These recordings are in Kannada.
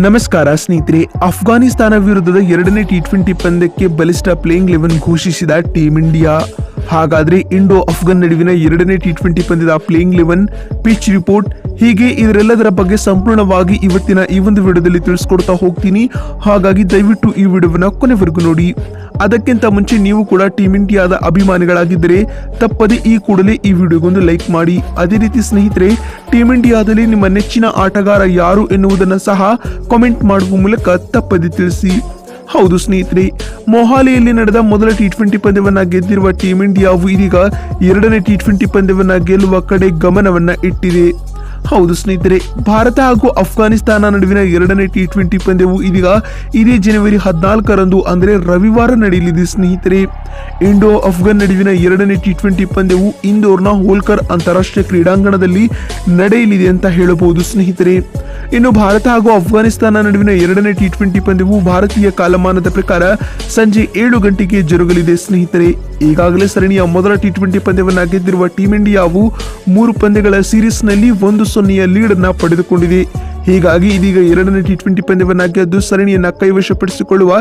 ನಮಸ್ಕಾರ ಸ್ನೇಹಿತರೆ ಅಫ್ಘಾನಿಸ್ತಾನ ವಿರುದ್ಧದ ಎರಡನೇ ಟಿ ಟ್ವೆಂಟಿ ಪಂದ್ಯಕ್ಕೆ ಬಲಿಷ್ಠ ಪ್ಲೇಯಿಂಗ್ ಲೆವೆನ್ ಘೋಷಿಸಿದ ಟೀಂ ಇಂಡಿಯಾ ಹಾಗಾದ್ರೆ ಇಂಡೋ ಅಫ್ಘಾನ್ ನಡುವಿನ ಎರಡನೇ ಟಿ ಟ್ವೆಂಟಿ ಪಂದ್ಯದ ಪ್ಲೇಯಿಂಗ್ ಲೆವೆನ್ ಪಿಚ್ ರಿಪೋರ್ಟ್ ಹೀಗೆ ಇದರೆಲ್ಲದರ ಬಗ್ಗೆ ಸಂಪೂರ್ಣವಾಗಿ ಇವತ್ತಿನ ಈ ಒಂದು ವಿಡಿಯೋದಲ್ಲಿ ತಿಳಿಸ್ಕೊಡ್ತಾ ಹೋಗ್ತೀನಿ. ಹಾಗಾಗಿ ದಯವಿಟ್ಟು ಈ ವಿಡಿಯೋವನ್ನ ಕೊನೆವರೆಗೂ ನೋಡಿ. ಅದಕ್ಕಿಂತ ಮುಂಚೆ ನೀವು ಕೂಡ ಟೀಮ್ ಇಂಡಿಯಾದ ಅಭಿಮಾನಿಗಳಾಗಿದ್ದರೆ ತಪ್ಪದೆ ಈ ಕೂಡಲೇ ಈ ವಿಡಿಯೋಗೊಂದು ಲೈಕ್ ಮಾಡಿ. ಅದೇ ರೀತಿ ಸ್ನೇಹಿತರೆ ಟೀಮ್ ಇಂಡಿಯಾದಲ್ಲಿ ನಿಮ್ಮ ನೆಚ್ಚಿನ ಆಟಗಾರ ಯಾರು ಎನ್ನುವುದನ್ನು ಸಹ ಕಾಮೆಂಟ್ ಮಾಡುವ ಮೂಲಕ ತಪ್ಪದೆ ತಿಳಿಸಿ. ಹೌದು ಸ್ನೇಹಿತರೆ, ಮೊಹಾಲಿಯಲ್ಲಿ ನಡೆದ ಮೊದಲ ಟಿ ಟ್ವೆಂಟಿ ಪಂದ್ಯವನ್ನು ಗೆದ್ದಿರುವ ಟೀಮ್ ಇಂಡಿಯಾವು ಇದೀಗ ಎರಡನೇ ಟಿ ಟ್ವೆಂಟಿ ಪಂದ್ಯವನ್ನು ಗೆಲ್ಲುವ ಕಡೆ ಗಮನವನ್ನು ಇಟ್ಟಿದೆ. ಹೌದು ಸ್ನೇಹಿತರೆ, ಭಾರತ ಹಾಗೂ ಅಫ್ಘಾನಿಸ್ತಾನ ನಡುವಿನ ಎರಡನೇ ಟಿ ಟ್ವೆಂಟಿ ಪಂದ್ಯವು ಇದೀಗ ಇದೇ ಜನವರಿ ಹದಿನಾಲ್ಕರಂದು, ಅಂದರೆ ರವಿವಾರ ನಡೆಯಲಿದೆ ಸ್ನೇಹಿತರೆ. ಇಂಡೋ ಅಫ್ಘಾನ್ ನಡುವಿನ ಎರಡನೇ ಟಿ ಟ್ವೆಂಟಿ ಪಂದ್ಯವು ಇಂದೋರ್ನ ಹೋಲ್ಕರ್ ಅಂತಾರಾಷ್ಟ್ರೀಯ ಕ್ರೀಡಾಂಗಣದಲ್ಲಿ ನಡೆಯಲಿದೆ ಅಂತ ಹೇಳಬಹುದು ಸ್ನೇಹಿತರೆ. ಇನ್ನು ಭಾರತ ಹಾಗೂ ಅಫ್ಘಾನಿಸ್ತಾನ ನಡುವಿನ ಎರಡನೇ ಟಿ ಟ್ವೆಂಟಿ ಪಂದ್ಯವು ಭಾರತೀಯ ಕಾಲಮಾನದ ಪ್ರಕಾರ ಸಂಜೆ ಏಳು ಗಂಟೆಗೆ ಜರುಗಲಿದೆ ಸ್ನೇಹಿತರೆ. ಈಗಾಗಲೇ ಸರಣಿಯ ಮೊದಲ ಟಿ ಟ್ವೆಂಟಿ ಪಂದ್ಯವನ್ನು ಗೆದ್ದಿರುವ ಟೀಂ ಇಂಡಿಯಾವು ಮೂರು ಪಂದ್ಯಗಳ ಸೀರೀಸ್ನಲ್ಲಿ ಒಂದು ಸೊನ್ನೆಯ ಲೀಡ್ ಅನ್ನ ಪಡೆದುಕೊಂಡಿದೆ. ಹೀಗಾಗಿ ಇದೀಗ ಎರಡನೇ ಟಿ ಟ್ವೆಂಟಿ ಪಂದ್ಯವನ್ನು ಗೆದ್ದು ಸರಣಿಯನ್ನ ಕೈವಶಪಡಿಸಿಕೊಳ್ಳುವ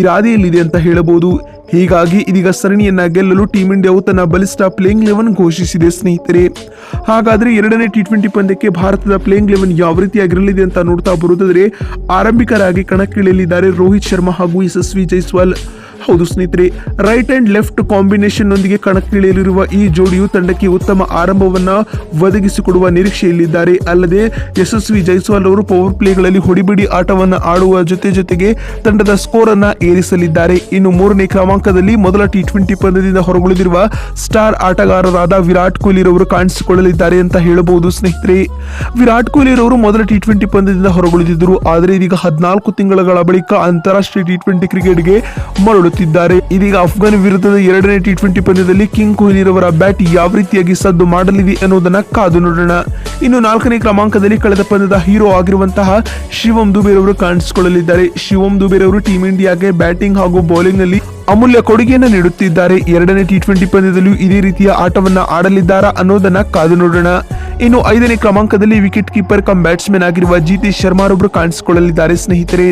ಇರಾದೆಯಲ್ಲಿದೆ ಅಂತ ಹೇಳಬಹುದು. ಹೀಗಾಗಿ ಇದೀಗ ಸರಣಿಯನ್ನ ಗೆಲ್ಲಲು ಟೀಂ ಇಂಡಿಯಾವು ತನ್ನ ಬಲಿಷ್ಠ ಪ್ಲೇಯಿಂಗ್ ಲೆವೆನ್ ಘೋಷಿಸಿದೆ ಸ್ನೇಹಿತರೆ. ಹಾಗಾದ್ರೆ ಎರಡನೇ ಟಿ ಟ್ವೆಂಟಿ ಪಂದ್ಯಕ್ಕೆ ಭಾರತದ ಪ್ಲೇಯಿಂಗ್ ಲೆವೆನ್ ಯಾವ ರೀತಿಯಾಗಿರಲಿದೆ ಅಂತ ನೋಡ್ತಾ ಬರುತ್ತಿದ್ರೆ ಆರಂಭಿಕರಾಗಿ ಕಣಕ್ಕಿಳಿಯಲಿದ್ದಾರೆ ರೋಹಿತ್ ಶರ್ಮಾ ಹಾಗೂ ಯಶಸ್ವಿ ಜೈಸ್ವಾಲ್. ಹೌದು ಸ್ನೇಹಿತರೆ ರೈಟ್ ಅಂಡ್ ಲೆಫ್ಟ್ ಕಾಂಬಿನೇಷನ್ ನೊಂದಿಗೆ ಕಣಕ್ಕಿಳಿಯಲಿರುವ ಈ ಜೋಡಿಯು ತಂಡಕ್ಕೆ ಉತ್ತಮ ಆರಂಭವನ್ನ ಒದಗಿಸಿಕೊಡುವ ನಿರೀಕ್ಷೆಯಲ್ಲಿದ್ದಾರೆ. ಅಲ್ಲದೆ, ಯಶಸ್ವಿ ಜೈಸ್ವಾಲ್ ಅವರು ಪವರ್ ಪ್ಲೇಗಳಲ್ಲಿ ಹೊಡಿಬಿಡಿ ಆಟವನ್ನ ಆಡುವ ಜೊತೆ ಜೊತೆಗೆ ತಂಡದ ಸ್ಕೋರ್ ಅನ್ನ ಏರಿಸಲಿದ್ದಾರೆ. ಇನ್ನು ಮೂರನೇ ಕ್ರಮಾಂಕದಲ್ಲಿ ಮೊದಲ ಟಿ ಟ್ವೆಂಟಿ ಪಂದ್ಯದಿಂದ ಹೊರಗುಳಿದಿರುವ ಸ್ಟಾರ್ ಆಟಗಾರರಾದ ವಿರಾಟ್ ಕೊಹ್ಲಿ ರವರು ಕಾಣಿಸಿಕೊಳ್ಳಲಿದ್ದಾರೆ ಅಂತ ಹೇಳಬಹುದು ಸ್ನೇಹಿತರೆ. ವಿರಾಟ್ ಕೊಹ್ಲಿ ರವರು ಮೊದಲ ಟಿ ಟ್ವೆಂಟಿ ಪಂದ್ಯದಿಂದ ಹೊರಗುಳಿದಿದ್ದರು. ಆದರೆ, ಇದೀಗ ಹದಿನಾಲ್ಕು ತಿಂಗಳ ಬಳಿಕ ಅಂತಾರಾಷ್ಟ್ರೀಯ ಟಿ ಟ್ವೆಂಟಿ ಕ್ರಿಕೆಟ್ಗೆ ಮರಳುತ್ತಿದ್ದಾರೆ ಇದೀಗ ಅಫ್ಘಾನ್ ವಿರುದ್ಧದ ಎರಡನೇ ಟಿ ಟ್ವೆಂಟಿ ಪಂದ್ಯದಲ್ಲಿ ಕಿಂಗ್ ಕೊಹ್ಲಿ ರವರ ಬ್ಯಾಟ್ ಯಾವ ರೀತಿಯಾಗಿ ಸದ್ದು ಮಾಡಲಿದೆ ಎನ್ನುವುದನ್ನ ಕಾದು ನೋಡೋಣ. ಇನ್ನು ನಾಲ್ಕನೇ ಕ್ರಮಾಂಕದಲ್ಲಿ ಕಳೆದ ಪಂದ್ಯದ ಹೀರೋ ಆಗಿರುವಂತಹ ಶಿವಂ ದುಬೇರವರು ಕಾಣಿಸಿಕೊಳ್ಳಲಿದ್ದಾರೆ. ಶಿವಂ ದುಬೇರವರು ಟೀಂ ಇಂಡಿಯಾಗೆ ಬ್ಯಾಟಿಂಗ್ ಹಾಗೂ ಬೌಲಿಂಗ್ನಲ್ಲಿ ಅಮೂಲ್ಯ ಕೊಡುಗೆಯನ್ನು ನೀಡುತ್ತಿದ್ದಾರೆ. ಎರಡನೇ ಟಿ ಟ್ವೆಂಟಿ ಪಂದ್ಯದಲ್ಲೂ ಇದೇ ರೀತಿಯ ಆಟವನ್ನ ಆಡಲಿದ್ದಾರಾ ಅನ್ನೋದನ್ನ ಕಾದು ನೋಡೋಣ. ಇನ್ನು ಐದನೇ ಕ್ರಮಾಂಕದಲ್ಲಿ ವಿಕೆಟ್ ಕೀಪರ್ ಕಮ್ ಬ್ಯಾಟ್ಸ್ಮನ್ ಆಗಿರುವ ಜಿತೇಶ್ ಶರ್ಮಾರೊಬ್ಬರು ಕಾಣಿಸಿಕೊಳ್ಳಲಿದ್ದಾರೆ ಸ್ನೇಹಿತರೆ.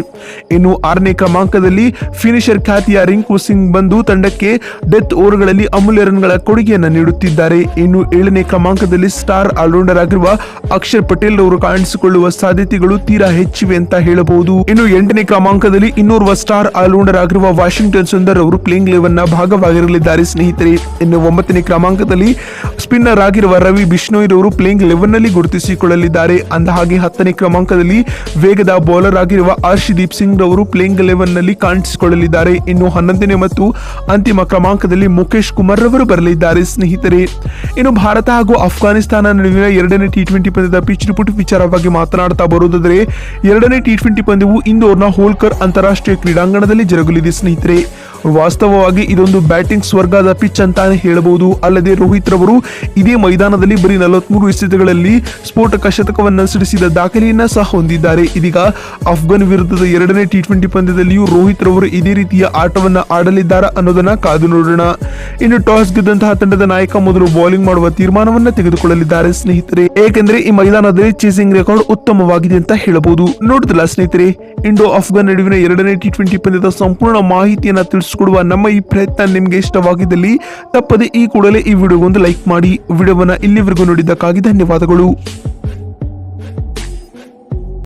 ಇನ್ನು ಆರನೇ ಕ್ರಮಾಂಕದಲ್ಲಿ ಫಿನಿಷರ್ ಖ್ಯಾತಿಯ ರಿಂಕು ಸಿಂಗ್ ಬಂದು ತಂಡಕ್ಕೆ ಡೆತ್ ಓವರ್ಗಳಲ್ಲಿ ಅಮೂಲ್ಯ ರನ್ಗಳ ಕೊಡುಗೆಯನ್ನು ನೀಡುತ್ತಿದ್ದಾರೆ. ಇನ್ನು ಏಳನೇ ಕ್ರಮಾಂಕದಲ್ಲಿ ಸ್ಟಾರ್ ಆಲ್ರೌಂಡರ್ ಆಗಿರುವ ಅಕ್ಷರ್ ಪಟೇಲ್ ಅವರು ಕಾಣಿಸಿಕೊಳ್ಳುವ ಸಾಧ್ಯತೆಗಳು ತೀರಾ ಹೆಚ್ಚಿವೆ ಅಂತ ಹೇಳಬಹುದು. ಇನ್ನು ಎಂಟನೇ ಕ್ರಮಾಂಕದಲ್ಲಿ ಇನ್ನೋರ್ವ ಸ್ಟಾರ್ ಆಲ್ರೌಂಡರ್ ಆಗಿರುವ ವಾಷಿಂಗ್ಟನ್ ಸುಂದರ್ ಅವರು ಪ್ಲೇಯಿಂಗ್ ಲೆವೆನ್ನ ಭಾಗವಾಗಿರಲಿದ್ದಾರೆ. ಸ್ನೇಹಿತರೆ, ಇನ್ನು ಒಂಬತ್ತನೇ ಕ್ರಮಾಂಕದಲ್ಲಿ ಸ್ಪಿನ್ನರ್ ಆಗಿರುವ ರವಿ ಬಿಷ್ಣೋಯ್ ಅವರು ಪ್ಲೇಯಿಂಗ್ ಲೆವೆನ್ನಲ್ಲಿ ಗುರುತಿಸಿಕೊಳ್ಳಲಿದ್ದಾರೆ. ಅಂದ ಹಾಗೆ ಹತ್ತನೇ ಕ್ರಮಾಂಕದಲ್ಲಿ ವೇಗದ ಬೌಲರ್ ಆಗಿರುವ ಹರ್ಷದೀಪ್ ಸಿಂಗ್ ರವರು ಪ್ಲೇಯಿಂಗ್ ಲೆವೆನ್ನಲ್ಲಿ ಕಾಣಿಸಿಕೊಳ್ಳಲಿದ್ದಾರೆ. ಇನ್ನು ಹನ್ನೊಂದನೇ ಮತ್ತು ಅಂತಿಮ ಕ್ರಮಾಂಕದಲ್ಲಿ ಮುಖೇಶ್ ಕುಮಾರ್ ರವರು ಬರಲಿದ್ದಾರೆ. ಸ್ನೇಹಿತರೆ, ಇನ್ನು ಭಾರತ ಹಾಗೂ ಅಫ್ಘಾನಿಸ್ತಾನ ನಡುವಿನ ಎರಡನೇ ಟಿ ಟ್ವೆಂಟಿ ಪಂದ್ಯದ ಪಿಚ್ ರಿಪೋರ್ಟ್ ವಿಚಾರವಾಗಿ ಮಾತನಾಡ್ತಾ ಬರುವುದಾದರೆ, ಎರಡನೇ ಟಿ ಟ್ವೆಂಟಿ ಪಂದ್ಯವು ಇಂದೋರ್ನ ಹೋಲ್ಕರ್ ಅಂತಾರಾಷ್ಟ್ರೀಯ ಕ್ರೀಡಾಂಗಣದಲ್ಲಿ ಜರುಗಲಿದೆ. ಸ್ನೇಹಿತರೆ ವಾಸ್ತವವಾಗಿ ಇದೊಂದು ಬ್ಯಾಟಿಂಗ್ ಸ್ವರ್ಗದ ಪಿಚ್ ಅಂತಾನೆ ಹೇಳಬಹುದು. ಅಲ್ಲದೆ ರೋಹಿತ್ ರವರು ಇದೇ ಮೈದಾನದಲ್ಲಿ ಬರೀ ನಲವತ್ಮೂರು ಎಸೆತಗಳಲ್ಲಿ ಸ್ಫೋಟಕ ಶತಕವನ್ನು ಸಿಡಿಸಿದ ದಾಖಲೆಯನ್ನ ಸಹ ಹೊಂದಿದ್ದಾರೆ. ಇದೀಗ ಅಫ್ಘಾನ್ ವಿರುದ್ಧದ ಎರಡನೇ ಟಿ ಟ್ವೆಂಟಿ ಪಂದ್ಯದಲ್ಲಿಯೂ ರೋಹಿತ್ ರವರು ಇದೇ ರೀತಿಯ ಆಟವನ್ನು ಆಡಲಿದ್ದಾರೆ ಅನ್ನೋದನ್ನ ಕಾದು ನೋಡೋಣ. ಇನ್ನು ಟಾಸ್ ಗೆದ್ದಂತಹ ತಂಡದ ನಾಯಕ ಮೊದಲು ಬೌಲಿಂಗ್ ಮಾಡುವ ತೀರ್ಮಾನವನ್ನು ತೆಗೆದುಕೊಳ್ಳಲಿದ್ದಾರೆ ಸ್ನೇಹಿತರೆ. ಏಕೆಂದರೆ ಈ ಮೈದಾನದಲ್ಲಿ ಚೇಸಿಂಗ್ ರೆಕಾರ್ಡ್ ಉತ್ತಮವಾಗಿದೆ ಅಂತ ಹೇಳಬಹುದು. ನೋಡಿದ್ರಲ್ಲ ಸ್ನೇಹಿತರೆ, ಇಂಡೋ ಅಫ್ಘಾನ್ ನಡುವಿನ ಎರಡನೇ ಟಿ ಟ್ವೆಂಟಿ ಪಂದ್ಯದ ಸಂಪೂರ್ಣ ಮಾಹಿತಿಯನ್ನ ತಿಳಿಸಿಕೊಡುವ ನಮ್ಮ ಈ ಪ್ರಯತ್ನ ನಿಮಗೆ ಇಷ್ಟವಾಗಿದ್ದಲ್ಲಿ ತಪ್ಪದೆ ಈ ಕೂಡಲೇ ಈ ವಿಡಿಯೋಗೊಂದು ಲೈಕ್ ಮಾಡಿ ವಿಡಿಯೋವನ್ನ ಇಲ್ಲಿವರೆಗೂ ನೋಡಿದ್ದಕ್ಕಾಗಿ ಧನ್ಯವಾದಗಳು.